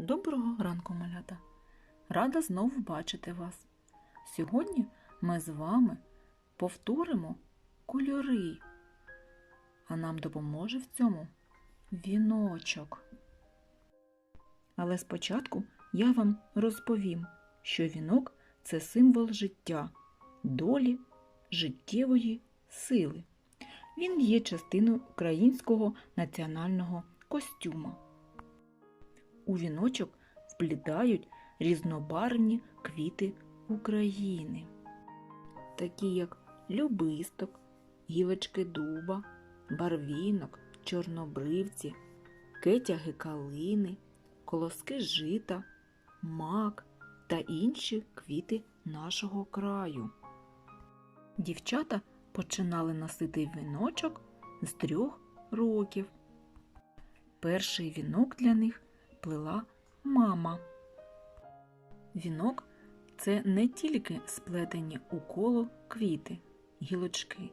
Доброго ранку, малята! Рада знову бачити вас. Сьогодні ми з вами повторимо кольори, а нам допоможе в цьому віночок. Але спочатку я вам розповім, що вінок це символ життя, долі, життєвої сили. Він є частиною українського національного костюма. У віночок вплітають різнобарвні квіти України, такі як любисток, гілочки дуба, барвінок, чорнобривці, кетяги калини, колоски жита, мак та інші квіти нашого краю. Дівчата починали носити віночок з трьох років. Перший вінок для них плела мама. Вінок це не тільки сплетені у коло квіти, гілочки.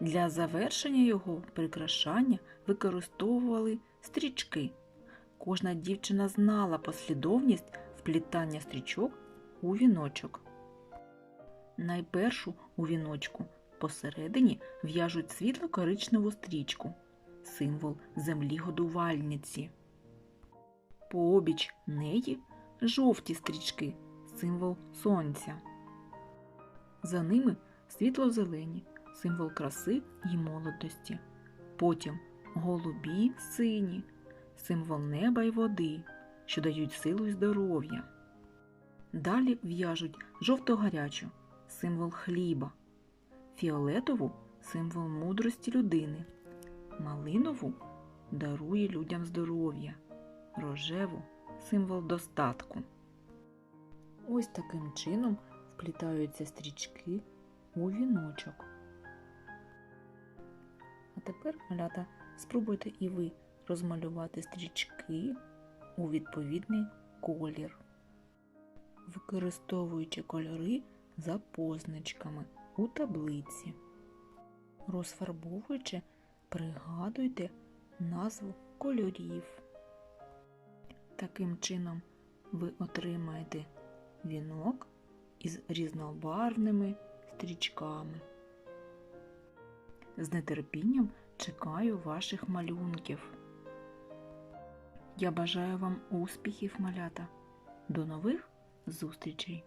Для завершення його прикрашання використовували стрічки. Кожна дівчина знала послідовність вплітання стрічок у віночок. Найпершу у віночку посередині в'яжуть світло-коричневу стрічку, символ землі годувальниці. Пообіч неї жовті стрічки, символ сонця. За ними світло-зелені, символ краси і молодості. Потім голубі сині, символ неба й води, що дають силу й здоров'я. Далі в'яжуть жовто-гарячу, символ хліба, фіолетову символ мудрості людини, малинову дарує людям здоров'я рожеву символ достатку. Ось таким чином вплітаються стрічки у віночок. А тепер, малята, спробуйте і ви розмалювати стрічки у відповідний колір, використовуючи кольори за позначками у таблиці. Розфарбовуючи, пригадуйте назву кольорів. Таким чином ви отримаєте вінок із різнобарвними стрічками. З нетерпінням чекаю ваших малюнків. Я бажаю вам успіхів, малята. До нових зустрічей!